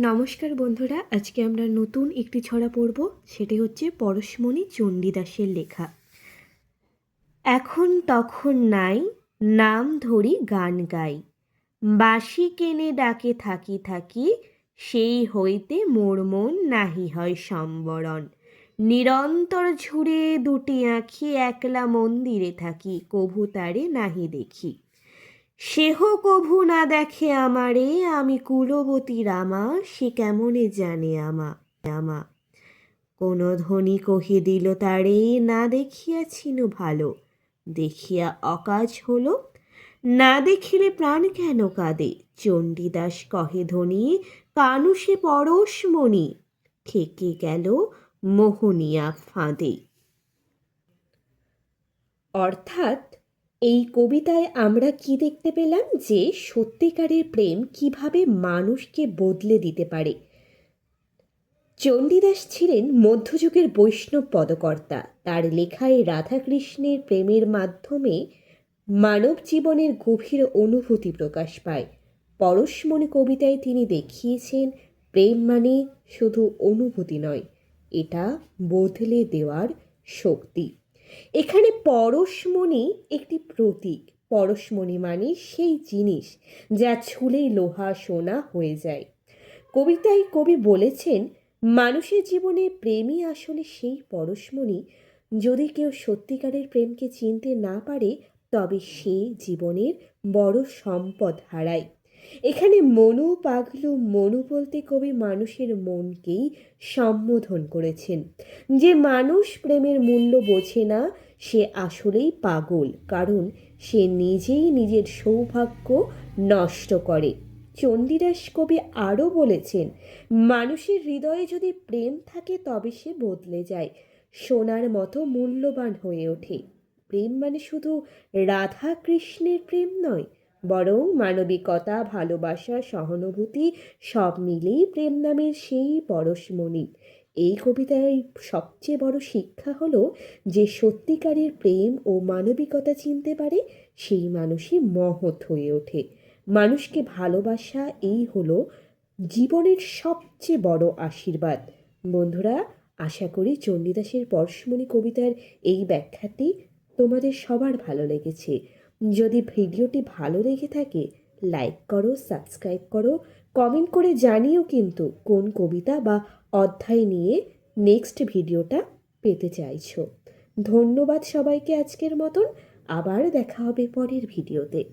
নমস্কার বন্ধুরা, আজকে আমরা নতুন একটি ছড়া পড়ব, সেটি হচ্ছে পরশমণি চণ্ডীদাসের লেখা। এখন তখন নাই, নাম ধরি গান গাই। বাঁশি কেনে ডাকে থাকি থাকি, সেই হইতে মোর মন নাহি হয় সম্বরণ। নিরন্তর ঝুড়ে দুটি আঁখি একলা মন্দিরে থাকি, কভু তারে নাহি দেখি। সেহ কভু না দেখে আমারে, আমি কুলবতী রামা, সে কেমনে জানে আমা আমা। কোন ধ্বনি কহি দিল তারে, না দেখিয়াছিনু ভালো, দেখিয়া অকাজ হলো। না দেখিলে প্রাণ কেন কাঁদে? চণ্ডীদাস কহে ধ্বনি কানুষে পরশমণি ঠেকে গেল মোহনিয়া ফাঁদে। অর্থাৎ এই কবিতায় আমরা কি দেখতে পেলাম যে সত্যিকারের প্রেম কীভাবে মানুষকে বদলে দিতে পারে? চণ্ডীদাস ছিলেন মধ্যযুগের বৈষ্ণব পদকর্তা। তার লেখায় রাধাকৃষ্ণের প্রেমের মাধ্যমে মানব জীবনের গভীর অনুভূতি প্রকাশ পায়। পরশমণি কবিতায় তিনি দেখিয়েছেন, প্রেম মানে শুধু অনুভূতি নয়, এটা বদলে দেওয়ার শক্তি। এখানে পরশমণি একটি প্রতীক। পরশমণি মানে সেই জিনিস যা ছুলেই লোহা, সোনা হয়ে যায়। কবিতায় কবি বলেছেন, মানুষের জীবনে প্রেমই আসলে সেই পরশমণি। যদি কেউ সত্যিকারের প্রেমকে চিনতে না পারে, তবে সে জীবনের বড় সম্পদ হারায়। এখানে মনু পাগলু মনু বলতে কবি মানুষের মনকেই সম্বোধন করেছেন। যে মানুষ প্রেমের মূল্য বোঝে না, সে আসলেই পাগল, কারণ সে নিজেই নিজের সৌভাগ্য নষ্ট করে। চণ্ডীদাস কবি আরও বলেছেন, মানুষের হৃদয়ে যদি প্রেম থাকে, তবে সে বদলে যায়, সোনার মতো মূল্যবান হয়ে ওঠে। প্রেম মানে শুধু রাধা কৃষ্ণের প্রেম নয় বরং মানবিকতা, ভালোবাসা, সহানুভূতি সব মিলেই প্রেম নামের সেই পরশমণি এই কবিতায় সবচেয়ে বড় শিক্ষা হলো যে সত্যিকারের প্রেম ও মানবিকতা চিনতে পারে সেই মানুষই মহৎ হয়ে ওঠে। মানুষকে ভালোবাসা এই হলো জীবনের সবচেয়ে বড় আশীর্বাদ। বন্ধুরা, আশা করি চণ্ডীদাসের পরশমণি কবিতার এই ব্যাখ্যাটি তোমাদের সবার ভালো লেগেছে। যদি ভিডিওটি ভালো লেগে থাকে লাইক করো সাবস্ক্রাইব করো কমেন্ট করে জানিও কিন্তু কোন কবিতা বা অধ্যায় নিয়ে নেক্সট ভিডিওটা পেতে চাইছো। ধন্যবাদ সবাইকে আজকের মতন। আবার দেখা হবে পরের ভিডিওতে।